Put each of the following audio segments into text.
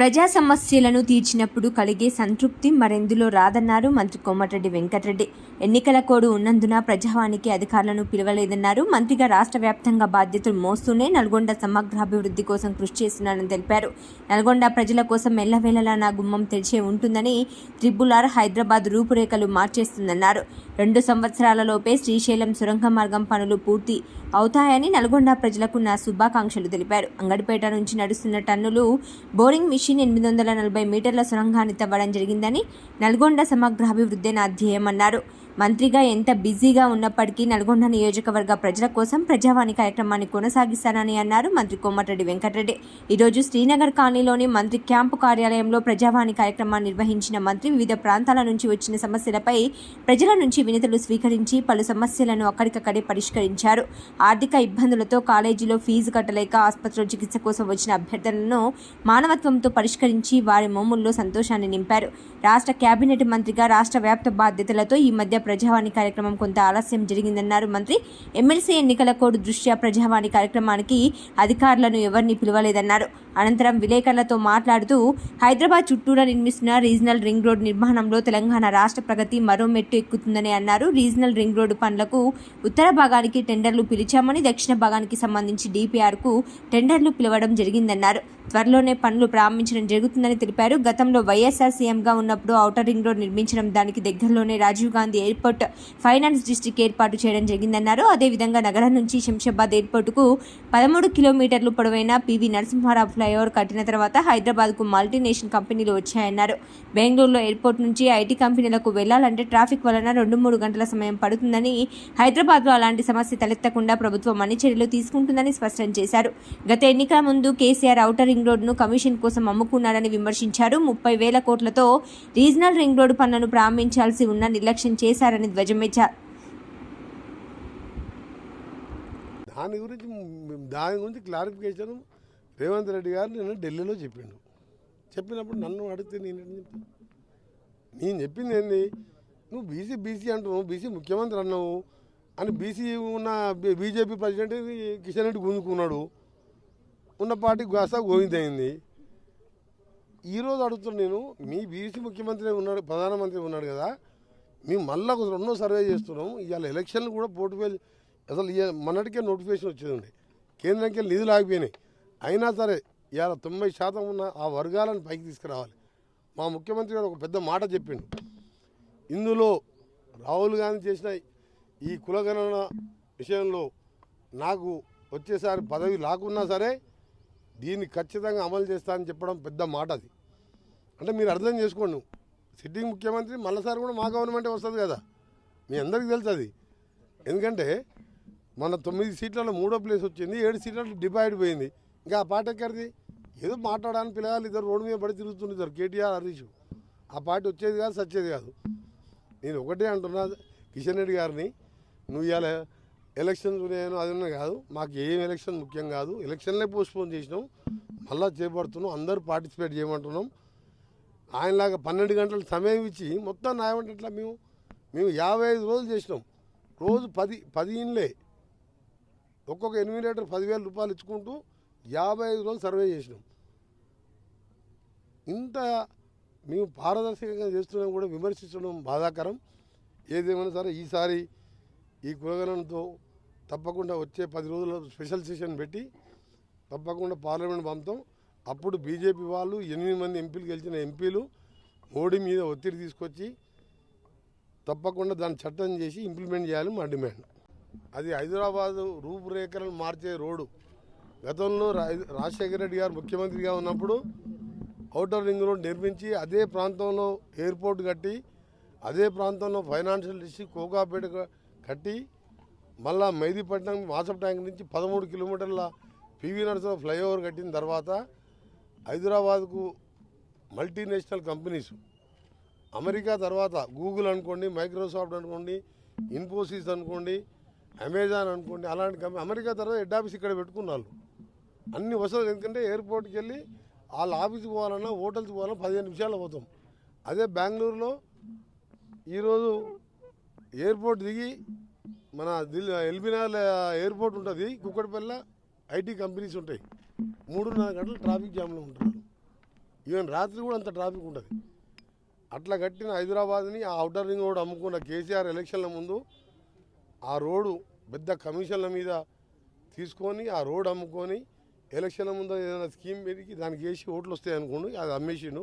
ప్రజా సమస్యలను తీర్చినప్పుడు కలిగే సంతృప్తి మరెందులో రాదన్నారు మంత్రి కోమటిరెడ్డి వెంకటరెడ్డి. ఎన్నికల కోడ్ ఉన్నందున ప్రజావానికి అధికారులను పిలవలేదన్నారు. మంత్రిగా రాష్ట్ర వ్యాప్తంగా బాధ్యతలు మోస్తూనే నల్గొండ సమగ్రాభివృద్ధి కోసం కృషి చేస్తున్నారని తెలిపారు. నల్గొండ ప్రజల కోసం ఎల్లవేళలా నా గుమ్మం తెరిచే ఉంటుందని త్రిబుల్ ఆర్ హైదరాబాద్ రూపురేఖలు మార్చేస్తుందన్నారు. రెండు సంవత్సరాలలోపే శ్రీశైలం సొరంగ మార్గం పనులు పూర్తి అవుతాయని నల్గొండ ప్రజలకు నా శుభాకాంక్షలు తెలిపారు. అంగడిపేట నుంచి నడుస్తున్న టన్నులు బోరింగ్ మిషన్ ఎనిమిది వందల నలభై మీటర్ల సొరంగాన్ని తవ్వడం జరిగిందని నల్గొండ సమగ్రాభివృద్ధి నా అధ్యేయమన్నారు మంత్రిగా ఎంత బిజీగా ఉన్నప్పటికీ నల్గొండ నియోజకవర్గ ప్రజల కోసం ప్రజావాణి కార్యక్రమాన్ని కొనసాగిస్తానని అన్నారు మంత్రి కోమటిరెడ్డి వెంకటరెడ్డి. ఈరోజు శ్రీనగర్ కాలనీలోని మంత్రి క్యాంపు కార్యాలయంలో ప్రజావాణి కార్యక్రమాన్ని నిర్వహించిన మంత్రి వివిధ ప్రాంతాల నుంచి వచ్చిన సమస్యలపై ప్రజల నుంచి వినతులు స్వీకరించి పలు సమస్యలను అక్కడికక్కడే పరిష్కరించారు. ఆర్థిక ఇబ్బందులతో కాలేజీలో ఫీజు కట్టలేక ఆసుపత్రిలో చికిత్స కోసం వచ్చిన అభ్యర్థులను మానవత్వంతో పరిష్కరించి వారి మోముల్లో సంతోషాన్ని నింపారు. రాష్ట్ర కేబినెట్ మంత్రిగా రాష్ట్ర వ్యాప్త బాధ్యతలతో ఈ మధ్య ప్రజావాణి కార్యక్రమం కొంత ఆలస్యం జరిగిందన్నారు. మంత్రి ఎమ్మెల్సీ ఎన్నికల కోడ్ దృష్ట్యా ప్రజావాణి కార్యక్రమానికి అధికారులను ఎవరిని పిలవలేదన్నారు. అనంతరం విలేకరులతో మాట్లాడుతూ హైదరాబాద్ చుట్టూరా నిర్మిస్తున్న రీజనల్ రింగ్ రోడ్ నిర్మాణంలో తెలంగాణ రాష్ట్ర ప్రగతి మరో మెట్టు ఎక్కుతుందని అన్నారు. రీజనల్ రింగ్ రోడ్డు పనులకు ఉత్తర భాగానికి టెండర్లు పిలిచామని దక్షిణ భాగానికి సంబంధించి డిపిఆర్కు టెండర్లు పిలవడం జరిగిందన్నారు. త్వరలోనే పనులు ప్రారంభించడం జరుగుతుందని తెలిపారు. గతంలో వైఎస్ఆర్ సీఎంగా ఉన్నప్పుడు ఔటర్ రింగ్ రోడ్ నిర్మించడం దానికి దగ్గరలోనే Rajiv Gandhi airport finance district ఏర్పాటు చేయడం జరిగిందన్నారు. అదేవిధంగా నగరం నుంచి శంషాబాద్ ఎయిర్పోర్టుకు పదమూడు కిలోమీటర్లు పొడవైన పివి నరసింహారావు ఫ్లైఓవర్ కట్టిన తర్వాత హైదరాబాద్కు మల్టీనేషనల్ కంపెనీలు వచ్చాయన్నారు. బెంగళూరులో ఎయిర్పోర్ట్ నుంచి ఐటీ కంపెనీలకు వెళ్ళాలంటే ట్రాఫిక్ వలన రెండు మూడు గంటల సమయం పడుతుందని హైదరాబాద్లో అలాంటి సమస్య తలెత్తకుండా ప్రభుత్వం అన్ని చర్యలు తీసుకుంటుందని స్పష్టం చేశారు. గత ఎన్నికల ముందు కేసీఆర్ ఔటర్ రింగ్ రోడ్ను కమిషన్ కోసం అమ్ముకున్నారని విమర్శించారు. ముప్పై వేల కోట్లతో రీజనల్ రింగ్ రోడ్డు పనులను ప్రారంభించాల్సి ఉన్న నిర్లక్ష్యం చేశారని ధ్వజమెచ్చారు. దాని గురించి దాని గురించి క్లారిఫికేషన్ రేవంత్ రెడ్డి గారు నేను ఢిల్లీలో చెప్పిండు. చెప్పినప్పుడు నన్ను అడిగితే నేను చెప్పాను నేను చెప్పింది ఏంది? నువ్వు బీసీ బీసీ అంటున్నావు బీసీ ముఖ్యమంత్రి అన్నావు అని బీసీ ఉన్న బీజేపీ ప్రెసిడెంట్ కిషన్ రెడ్డి గుంజుకున్నాడు. ఉన్నపాటి పార్టీ గోవిందైంది గోవిందయింది ఈరోజు అడుగుతున్నా నేను మీ బీసీ ముఖ్యమంత్రి ఉన్నాడు ప్రధానమంత్రి ఉన్నాడు కదా మేము మళ్ళీ ఒక రెండో సర్వే చేస్తున్నాం. ఇవాళ ఎలక్షన్లు కూడా పోర్టుఫైల్ అసలు మొన్నటికే నోటిఫికేషన్ వచ్చేది. ఉండే నిధులు ఆగిపోయినాయి. అయినా సరే ఇవాళ తొంభై శాతం ఉన్న ఆ వర్గాలను పైకి తీసుకురావాలి. మా ముఖ్యమంత్రి గారు ఒక పెద్ద మాట చెప్పిండు. ఇందులో రాహుల్ గాంధీ చేసిన ఈ కులగణన విషయంలో నాకు వచ్చేసారి పదవి లాకున్నా సరే దీన్ని ఖచ్చితంగా అమలు చేస్తానని చెప్పడం పెద్ద మాట అది. అంటే మీరు అర్థం చేసుకోండి. సిట్టింగ్ ముఖ్యమంత్రి మళ్ళీసారి కూడా మా గవర్నమెంటే వస్తుంది కదా. మీ అందరికీ తెలుసు అది ఎందుకంటే మన తొమ్మిది సీట్లలో మూడో ప్లేస్ వచ్చింది ఏడు సీట్లలో డివైడ్ పోయింది. ఇంకా ఆ పార్టీ ఎక్కడిది? ఏదో మాట్లాడడానికి పిల్లగాళ్ళు ఇద్దరు రోడ్డు మీద పడి తిరుగుతుంటారు కేటీఆర్ హరీష్. ఆ పార్టీ వచ్చేది కాదు సచ్చేది కాదు. నేను ఒకటే అంటున్నా కిషన్ రెడ్డి గారిని నువ్వు ఇవాళ ఎలక్షన్స్ ఉన్నాయనో అది కాదు మాకు ఏం ఎలక్షన్ ముఖ్యం కాదు. ఎలక్షన్లే పోస్ట్పోన్ చేసినాం. మళ్ళా చేపడుతున్నాం. అందరూ పార్టిసిపేట్ చేయమంటున్నాం. ఆయనలాగా పన్నెండు గంటల సమయం ఇచ్చి మొత్తం న్యాయమంటే మేము? మేము యాభై ఐదు రోజులు చేసినాం. రోజు పది పది ఇండ్లే. ఒక్కొక్క లీటర్ పదివేల రూపాయలు ఇచ్చుకుంటూ యాభై ఐదు రోజులు సర్వే చేసినాం. ఇంత మేము పారదర్శకంగా చేస్తున్నాం కూడా విమర్శించడం బాధాకరం. ఏదేమైనా సరే ఈసారి ఈ కులగణంతో తప్పకుండా వచ్చే పది రోజుల స్పెషల్ సెషన్ పెట్టి తప్పకుండా పార్లమెంట్ పంపుతాం. అప్పుడు బీజేపీ వాళ్ళు ఎనిమిది మంది ఎంపీలు గెలిచిన ఎంపీలు మోడీ మీద ఒత్తిడి తీసుకొచ్చి తప్పకుండా దాన్ని చట్టం చేసి ఇంప్లిమెంట్ చేయాలి మా డిమాండ్. అది హైదరాబాదు రూపురేఖలను మార్చే రోడ్డు. గతంలో రా- రాజశేఖర రెడ్డి గారు ముఖ్యమంత్రిగా ఉన్నప్పుడు ఔటర్ రింగ్ రోడ్ నిర్మించి అదే ప్రాంతంలో ఎయిర్పోర్ట్ కట్టి అదే ప్రాంతంలో ఫైనాన్షియల్ డిస్ట్రిక్ట్ కోకాపేట కట్టి మళ్ళా మెహదీపట్నం మాసప్ ట్యాంక్ నుంచి పదమూడు కిలోమీటర్ల పివి నరసింహ ఫ్లైఓవర్ కట్టిన తర్వాత హైదరాబాద్కు మల్టీనేషనల్ కంపెనీస్. అమెరికా తర్వాత గూగుల్ అనుకోండి మైక్రోసాఫ్ట్ అనుకోండి ఇన్ఫోసిస్ అనుకోండి అమెజాన్ అనుకోండి అలాంటి కంపెనీ అమెరికా తర్వాత హెడ్ ఆఫీస్ ఇక్కడ పెట్టుకున్నారు. అన్ని వసతులు ఎందుకంటే ఎయిర్పోర్ట్కి వెళ్ళి వాళ్ళ ఆఫీస్కి పోవాలన్నా హోటల్స్కి పోవాలన్నా పదిహేను నిమిషాలు పోతాం. అదే బెంగళూరులో ఈరోజు ఎయిర్పోర్ట్ దిగి మన దిల్ ఎల్బినార్ ఎయిర్పోర్ట్ ఉంటుంది కుక్కడిపల్ల ఐటీ కంపెనీస్ ఉంటాయి. మూడున్నర గంటలు ట్రాఫిక్ జామ్లో ఉంటారు ఈవెన్ రాత్రి కూడా అంత ట్రాఫిక్ ఉంటుంది అట్లా కట్టిన హైదరాబాద్ని ఆ అవుటర్ రింగ్ రోడ్ అమ్ముకున్న కేసీఆర్ ఎలక్షన్ల ముందు ఆ రోడ్డు పెద్ద కమిషన్ల మీద తీసుకొని ఆ రోడ్ అమ్ముకొని ఎలక్షన్ల ముందు ఏదైనా స్కీమ్ పెరిగి దానికి వేసి ఓట్లు వస్తాయి అనుకోండి అది అమ్మేసిండు.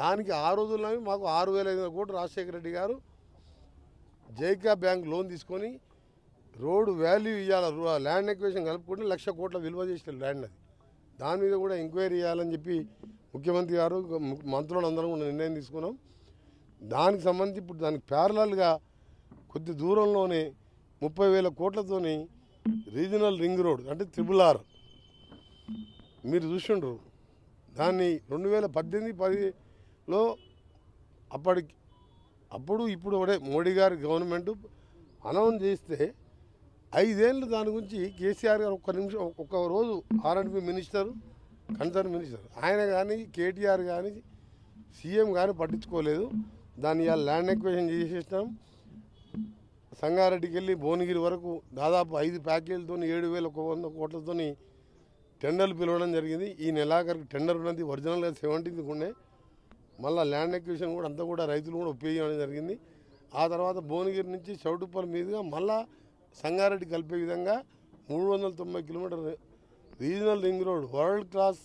దానికి ఆ రోజుల్లో మాకు ఆరు వేల ఐదు వందల కోట్లు Rajasekhara Reddy garu JICA bank loan తీసుకొని రోడ్డు వాల్యూ ఇవ్వాలి ల్యాండ్ ఎక్వేషన్ కలుపుకుంటే లక్ష కోట్ల విలువ చేసిన ల్యాండ్ అది. దాని మీద కూడా ఎంక్వైరీ చేయాలని చెప్పి ముఖ్యమంత్రి గారు ము- మంత్రులు అందరం కూడా నిర్ణయం తీసుకున్నాం. దానికి సంబంధించి ఇప్పుడు దానికి ప్యారలల్గా కొద్ది దూరంలోనే ముప్పై వేల కోట్లతోని రీజనల్ రింగ్ రోడ్ అంటే త్రిబుల్ ఆర్ మీరు చూసిండ్రు. దాన్ని రెండు వేల పద్దెనిమిది పదిలో అప్పటికి అప్పుడు ఇప్పుడు ఒకటే మోడీ గారి గవర్నమెంట్ అనౌన్స్ చేస్తే ఐదేళ్ళు దాని గురించి కేసీఆర్ గారు ఒక్క నిమిషం ఒక్క రోజు ఆర్ఎండ్బి మినిస్టర్ కన్సర్న్ మినిస్టర్ ఆయన కానీ కేటీఆర్ కానీ సీఎం కానీ పట్టించుకోలేదు. దాన్ని ఇలా ల్యాండ్ ఎక్వేషన్ చేసేసినాం. సంగారెడ్డికి వెళ్ళి భువనగిరి వరకు దాదాపు ఐదు ప్యాకేజీలతో ఏడు వేల ఒక వంద కోట్లతో టెండర్లు పిలవడం జరిగింది. ఈ నెలాఖరికి టెండర్ ఉన్నది ఒరిజినల్గా సెవెంటీన్త్ ఉండే మళ్ళీ ల్యాండ్ ఎక్విజిషన్ కూడా అంతా కూడా రైతులు కూడా ఉపయోగించడం జరిగింది. ఆ తర్వాత భువనగిరి నుంచి చౌటుప్పల్ మీదుగా మళ్ళా సంగారెడ్డి కలిపే విధంగా మూడు వందల తొంభై kilometre regional ring road world class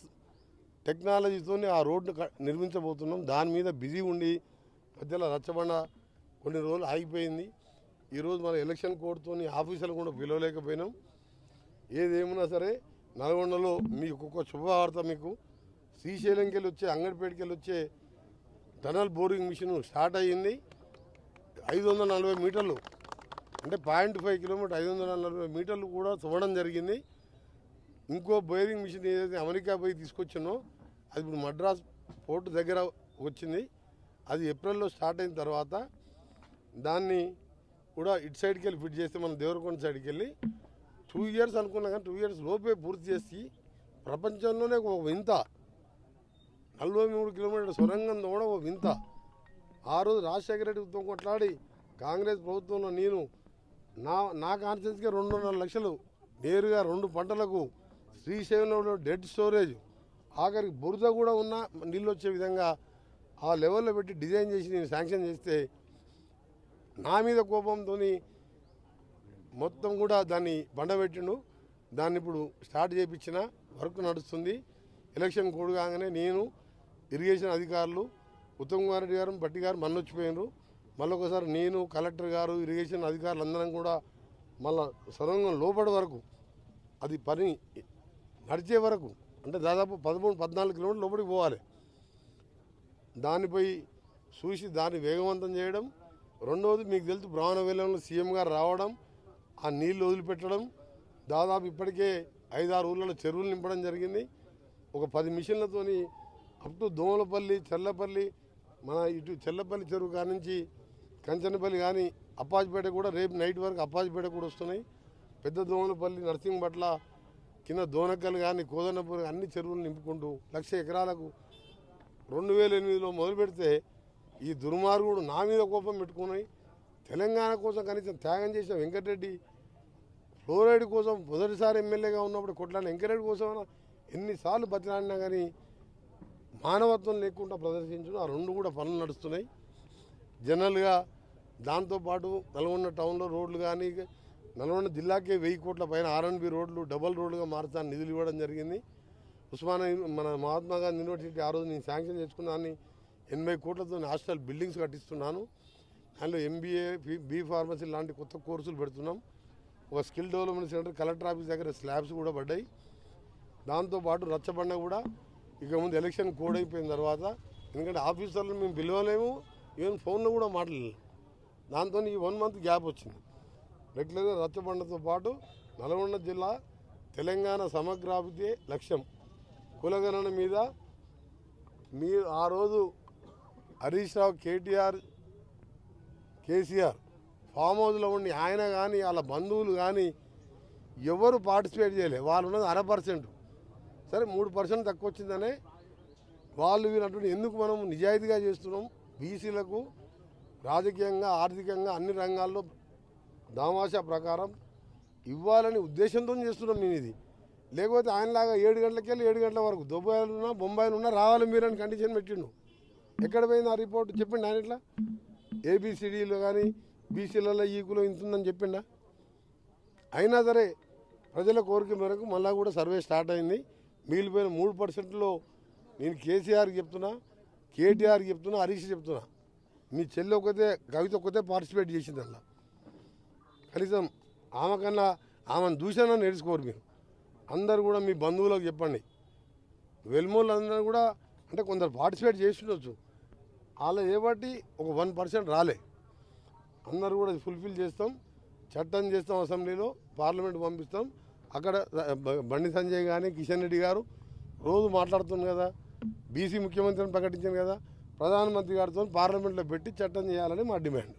టెక్నాలజీతోనే ఆ రోడ్డు నిర్మించబోతున్నాం. దాని మీద బిజీ ఉండి మధ్యలో రచ్చబండ కొన్ని రోజులు ఆగిపోయింది. ఈరోజు మన ఎలక్షన్ కోడ్తో ఆఫీసులు కూడా పిలవలేకపోయినాం. ఏదేమన్నా సరే నల్గొండలో మీకు ఒక్కొక్క శుభవార్త మీకు. శ్రీశైలంకి వెళ్ళి వచ్చే అంగడిపేటకి వెళ్ళి వచ్చే టనల్ బోరింగ్ మిషన్ స్టార్ట్ అయ్యింది. ఐదు వందల నలభై మీటర్లు. అంటే పాయింట్ ఫైవ్ కిలోమీటర్ ఐదు వందల నలభై మీటర్లు కూడా చూడడం జరిగింది. ఇంకో బోరింగ్ మిషన్ ఏదైతే అమెరికా పోయి తీసుకొచ్చినో అది ఇప్పుడు మద్రాస్ పోర్టు దగ్గర వచ్చింది. అది ఏప్రిల్లో స్టార్ట్ అయిన తర్వాత దాన్ని కూడా ఇటు సైడ్కి వెళ్ళి ఫిట్ చేస్తే మనం దేవరకొండ సైడ్కి వెళ్ళి టూ ఇయర్స్ అనుకున్నా కానీ టూ ఇయర్స్ లోపే పూర్తి చేసి ప్రపంచంలోనే ఒక వింత నలభై మూడు కిలోమీటర్ల సొరంగం కూడా ఒక వింత. ఆ రోజు రాజశేఖర రెడ్డితో కొట్లాడి కాంగ్రెస్ ప్రభుత్వంలో నేను నా నా కాన్ఫిడెన్స్కి రెండున్నర లక్షలు నేరుగా రెండు పంటలకు శ్రీశైలంలో డెడ్ స్టోరేజ్ ఆఖరికి బురద కూడా ఉన్న నీళ్ళు వచ్చే విధంగా ఆ లెవెల్లో పెట్టి డిజైన్ చేసి నేను శాంక్షన్ చేస్తే నా మీద కోపంతో మొత్తం కూడా దాన్ని బండబెట్టిండు దాన్ని ఇప్పుడు స్టార్ట్ చేయించిన వర్క్ నడుస్తుంది. ఎలక్షన్ కూడగానే నేను ఇరిగేషన్ అధికారులు ఉత్తమ్ కుమార్ రెడ్డి గారు బట్టి గారు మన్నొచ్చిపోయినారు. మళ్ళీ ఒకసారి నేను కలెక్టర్ గారు ఇరిగేషన్ అధికారులు అందరం కూడా మళ్ళా సొరంగం లోపడి వరకు అది పని నడిచే వరకు అంటే దాదాపు పదమూడు పద్నాలుగు కిలోమీటర్లు లోపలికి పోవాలి. దానిపై చూసి దాన్ని వేగవంతం చేయడం రెండవది మీకు తెలుసు బ్రాహ్మణవేలంలో సీఎం గారు రావడం ఆ నీళ్ళు వదిలిపెట్టడం దాదాపు ఇప్పటికే ఐదారు ఊళ్ళలో చెరువులు నింపడం జరిగింది. ఒక పది మిషన్లతోని అప్ టు దోమలపల్లి చెల్లపల్లి మన ఇటు చెల్లపల్లి చెరువు కాడ నుంచి కంచనపల్లి కానీ అప్పాజిపేట కూడా రేపు నైట్ వరకు అప్పాజిపేట కూడా వస్తున్నాయి. పెద్ద దోమలపల్లి నర్సింగ్పట్ల కింద దోనక్కలు కానీ కోదనపూర్ అన్ని చెరువులు నింపుకుంటూ లక్ష ఎకరాలకు రెండు వేల ఎనిమిదిలో మొదలు పెడితే ఈ దుర్మార్గుడు నా మీద కోపం పెట్టుకున్నాయి. తెలంగాణ కోసం కనీసం త్యాగం చేసిన వెంకటరెడ్డి ఫ్లోరైడ్ కోసం మొదటిసారి ఎమ్మెల్యేగా ఉన్నప్పుడు కొట్లాడిన వెంకటరెడ్డి కోసం ఎన్నిసార్లు బతిలాడినా కానీ మానవత్వం లేకుండా ప్రదర్శించడం ఆ రెండు కూడా పనులు నడుస్తున్నాయి. జనరల్గా దాంతోపాటు నల్గొండ టౌన్లో రోడ్లు కానీ నల్గొండ జిల్లాకే వెయ్యి కోట్ల పైన ఆర్ఎన్బి రోడ్లు డబల్ రోడ్లుగా మారుతాను నిధులు ఇవ్వడం జరిగింది. ఉస్మానియా మన మహాత్మా గాంధీ యూనివర్సిటీ ఆ రోజు నేను శాంక్షన్ చేసుకున్నాను ఎనభై కోట్లతో హాస్టల్ బిల్డింగ్స్ కట్టిస్తున్నాను. అందులో ఎంబీఏ బీ ఫార్మసీ లాంటి కొత్త కోర్సులు పెడుతున్నాం. ఒక skill development centre collector office దగ్గర స్లాబ్స్ కూడా పడ్డాయి. దాంతోపాటు రచ్చబండ కూడా ఇక ముందు ఎలక్షన్ కోడ్ అయిపోయిన తర్వాత ఎందుకంటే ఆఫీసర్లు మేము పిలవలేము ఈవెన్ ఫోన్లో కూడా మాట్లాడలేము దాంతో ఈ వన్ మంత్ గ్యాప్ వచ్చింది. రెగ్యులర్గా రచ్చబండతో పాటు నల్గొండ జిల్లా తెలంగాణ సమగ్రాభివృద్ధి లక్ష్యం. కులగణన మీద మీ ఆ రోజు హరీష్ రావు కేటీఆర్ కేసీఆర్ ఫామ్ హౌస్లో ఉండి ఆయన కానీ వాళ్ళ బంధువులు కానీ ఎవరు పార్టిసిపేట్ చేయలేదు వాళ్ళు ఉన్నది అర పర్సెంట్ సరే మూడు పర్సెంట్ తక్కువ వచ్చిందనే వాళ్ళు వీళ్ళటువంటి ఎందుకు మనం నిజాయితీగా చేస్తున్నాం? బీసీలకు రాజకీయంగా ఆర్థికంగా అన్ని రంగాల్లో దామాషా ప్రకారం ఇవ్వాలని ఉద్దేశంతో చేస్తున్నాం నేను ఇది. లేకపోతే ఆయనలాగా ఏడు గంటలకి వెళ్ళి ఏడు గంటల వరకు దుబాయ్లున్నా బొంబాయిలున్నా రావాలి మీరు అని కండిషన్ పెట్టిండు. ఎక్కడ పోయింది ఆ రిపోర్ట్? చెప్పిండు ఆయన ఇట్లా? ఏబిసిడీలో కానీ బీసీలలో ఈకులో ఇంతుందని చెప్పిండా? అయినా సరే ప్రజల కోరిక మేరకు మళ్ళా కూడా సర్వే స్టార్ట్ అయింది. మిగిలిపోయిన మూడు పర్సెంట్లో నేను కేసీఆర్కి చెప్తున్నా కేటీఆర్కి చెప్తున్నా హరీష్ చెప్తున్నా. మీ చెల్లి ఒకతే కవిత ఒకతే పార్టిసిపేట్ చేసింది అలా. కనీసం ఆమె కన్నా ఆమెను చూసానని నేర్చుకోరు మీరు. అందరు కూడా మీ బంధువులకు చెప్పండి. వెల్మోళ్ళు అందరూ కూడా అంటే కొందరు పార్టిసిపేట్ చేసి వాళ్ళు అలా ఏబట్టి ఒక వన్ పర్సెంట్ రాలే. అందరూ కూడా ఫుల్ఫిల్ చేస్తాం. చట్టం చేస్తాం అసెంబ్లీలో పార్లమెంట్ పంపిస్తాం. అక్కడ బండి సంజయ్ కానీ కిషన్ రెడ్డి గారు రోజు మాట్లాడుతుంది కదా. బీసీ ముఖ్యమంత్రిని ప్రకటించాను కదా. ప్రధానమంత్రి గారితో పార్లమెంట్లో పెట్టి చట్టం చేయాలని మా డిమాండ్.